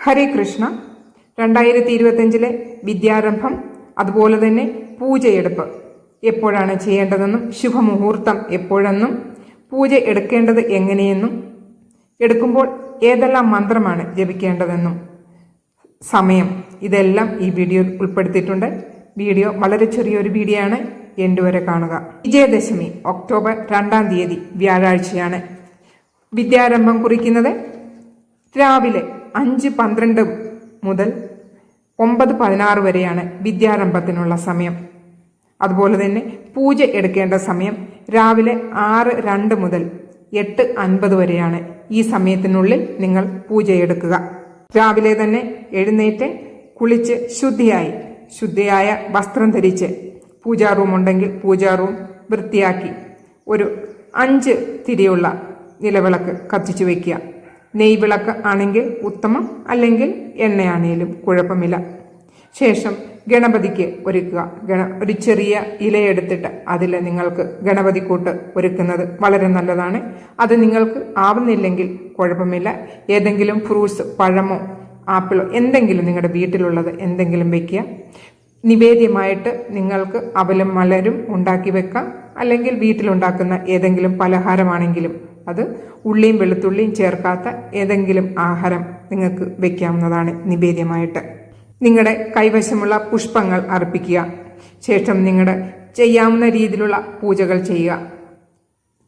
ഹരേ കൃഷ്ണ രണ്ടായിരത്തി ഇരുപത്തിയഞ്ചിലെ വിദ്യാരംഭം അതുപോലെ തന്നെ പൂജയെടുപ്പ്. എപ്പോഴാണ് ചെയ്യേണ്ടതെന്നും ശുഭമുഹൂർത്തം എപ്പോഴെന്നും പൂജ എടുക്കേണ്ടത് എങ്ങനെയെന്നും എടുക്കുമ്പോൾ ഏതെല്ലാം മന്ത്രമാണ് ജപിക്കേണ്ടതെന്നും സമയം. ഇതെല്ലാം ഈ വീഡിയോയിൽ ഉൾപ്പെടുത്തിയിട്ടുണ്ട്. വീഡിയോ വളരെ ചെറിയൊരു വീഡിയോ ആണ്. എന്റെ വരെ കാണുക. വിജയദശമി ഒക്ടോബർ രണ്ടാം തീയതി വ്യാഴാഴ്ചയാണ് വിദ്യാരംഭം കുറിക്കുന്നത്. രാവിലെ അഞ്ച് പന്ത്രണ്ട് മുതൽ ഒമ്പത് പതിനാറ് വരെയാണ് വിദ്യാരംഭത്തിനുള്ള സമയം. അതുപോലെ തന്നെ പൂജ എടുക്കേണ്ട സമയം രാവിലെ ആറ് രണ്ട് മുതൽ എട്ട് അൻപത് വരെയാണ്. ഈ സമയത്തിനുള്ളിൽ നിങ്ങൾ പൂജയെടുക്കുക രാവിലെ തന്നെ എഴുന്നേറ്റ് കുളിച്ച് ശുദ്ധിയായി ശുദ്ധിയായ വസ്ത്രം ധരിച്ച് പൂജാ റൂം ഉണ്ടെങ്കിൽ പൂജാ റൂം വൃത്തിയാക്കി ഒരു അഞ്ച് തിരിയുള്ള നിലവിളക്ക് കത്തിച്ചു വയ്ക്കുക നെയ്വിളക്ക് ആണെങ്കിൽ ഉത്തമം അല്ലെങ്കിൽ എണ്ണയാണേലും കുഴപ്പമില്ല. ശേഷം ഗണപതിക്ക് ഒരുക്കുക. ഗണ ഒരു ചെറിയ ഇലയെടുത്തിട്ട് അതിൽ നിങ്ങൾക്ക് ഗണപതി കൂട്ട് ഒരുക്കുന്നത് വളരെ നല്ലതാണ്. അത് നിങ്ങൾക്ക് ആവുന്നില്ലെങ്കിൽ കുഴപ്പമില്ല. ഏതെങ്കിലും ഫ്രൂട്ട്സ് പഴമോ ആപ്പിളോ എന്തെങ്കിലും നിങ്ങളുടെ വീട്ടിലുള്ളത് എന്തെങ്കിലും വെക്കുക. നിവേദ്യമായിട്ട് നിങ്ങൾക്ക് അവലും മലരും ഉണ്ടാക്കി വെക്കാം. അല്ലെങ്കിൽ വീട്ടിലുണ്ടാക്കുന്ന ഏതെങ്കിലും പലഹാരമാണെങ്കിലും അത് ഉള്ളിയും വെളുത്തുള്ളിയും ചേർക്കാത്ത ഏതെങ്കിലും ആഹാരം നിങ്ങൾക്ക് വെക്കാവുന്നതാണ് നിവേദ്യമായിട്ട്. നിങ്ങളുടെ കൈവശമുള്ള പുഷ്പങ്ങൾ അർപ്പിക്കുക. ശേഷം നിങ്ങളുടെ ചെയ്യാവുന്ന രീതിയിലുള്ള പൂജകൾ ചെയ്യുക.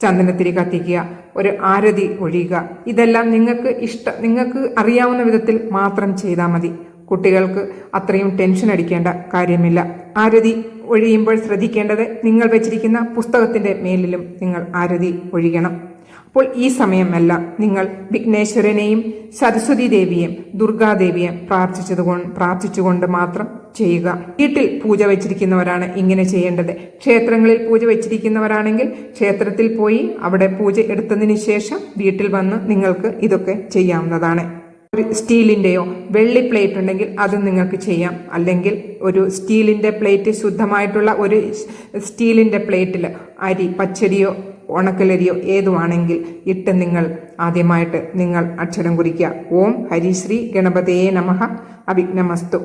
ചന്ദനത്തിരി കത്തിക്കുക. ഒരു ആരതി ഒഴിയുക. ഇതെല്ലാം നിങ്ങൾക്ക് ഇഷ്ട നിങ്ങൾക്ക് അറിയാവുന്ന വിധത്തിൽ മാത്രം ചെയ്താൽ മതി. കുട്ടികൾക്ക് അത്രയും ടെൻഷൻ അടിക്കേണ്ട കാര്യമില്ല. ആരതി ഒഴിയുമ്പോൾ ശ്രദ്ധിക്കേണ്ടത് നിങ്ങൾ വെച്ചിരിക്കുന്ന പുസ്തകത്തിന്റെ മേലിലും നിങ്ങൾ ആരതി ഒഴിയണം. അപ്പോൾ ഈ സമയമെല്ലാം നിങ്ങൾ വിഘ്നേശ്വരനെയും സരസ്വതി ദേവിയെയും ദുർഗാദേവിയെയും പ്രാർത്ഥിച്ചതുകൊണ്ട് പ്രാർത്ഥിച്ചുകൊണ്ട് മാത്രം ചെയ്യുക. വീട്ടിൽ പൂജ വെച്ചിരിക്കുന്നവരാണ് ഇങ്ങനെ ചെയ്യേണ്ടത്. ക്ഷേത്രങ്ങളിൽ പൂജ വെച്ചിരിക്കുന്നവരാണെങ്കിൽ ക്ഷേത്രത്തിൽ പോയി അവിടെ പൂജ എടുത്തതിന് ശേഷം വീട്ടിൽ വന്ന് നിങ്ങൾക്ക് ഇതൊക്കെ ചെയ്യാവുന്നതാണ്. ഒരു സ്റ്റീലിന്റെയോ വെള്ളി പ്ലേറ്റ് ഉണ്ടെങ്കിൽ അത് നിങ്ങൾക്ക് ചെയ്യാം. അല്ലെങ്കിൽ ഒരു സ്റ്റീലിന്റെ പ്ലേറ്റ് ശുദ്ധമായിട്ടുള്ള ഒരു സ്റ്റീലിന്റെ പ്ലേറ്റിൽ അരി പച്ചരിയോ ഉണക്കലരിയോ ഏതുവാണെങ്കിൽ ഇട്ട് നിങ്ങൾ ആദ്യമായിട്ട് നിങ്ങൾ അക്ഷരം കുറിക്കുക. ഓം ഹരിശ്രീ ഗണപതയെ നമഃ. അഭിജ്ഞമസ്തു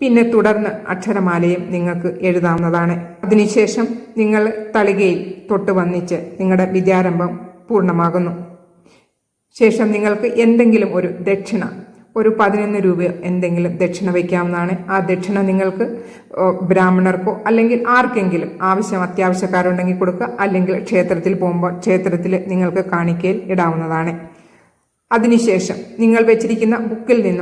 പിന്നെ തുടർന്ന് അക്ഷരമാലയും നിങ്ങൾക്ക് എഴുതാവുന്നതാണ്. അതിനുശേഷം നിങ്ങൾ തളികയിൽ തൊട്ട് വന്നിച്ച് നിങ്ങളുടെ വിദ്യാരംഭം പൂർണമാകുന്നു. ശേഷം നിങ്ങൾക്ക് എന്തെങ്കിലും ഒരു ദക്ഷിണ ഒരു പതിനൊന്ന് രൂപ എന്തെങ്കിലും ദക്ഷിണ വയ്ക്കാവുന്നതാണ്. ആ ദക്ഷിണ നിങ്ങൾക്ക് ബ്രാഹ്മണർക്കോ അല്ലെങ്കിൽ ആർക്കെങ്കിലും ആവശ്യം അത്യാവശ്യക്കാരുണ്ടെങ്കിൽ കൊടുക്കുക. അല്ലെങ്കിൽ ക്ഷേത്രത്തിൽ പോകുമ്പോൾ ക്ഷേത്രത്തിൽ നിങ്ങൾക്ക് കാണിക്കയിൽ ഇടാവുന്നതാണ്. അതിനുശേഷം നിങ്ങൾ വെച്ചിരിക്കുന്ന ബുക്കിൽ നിന്ന്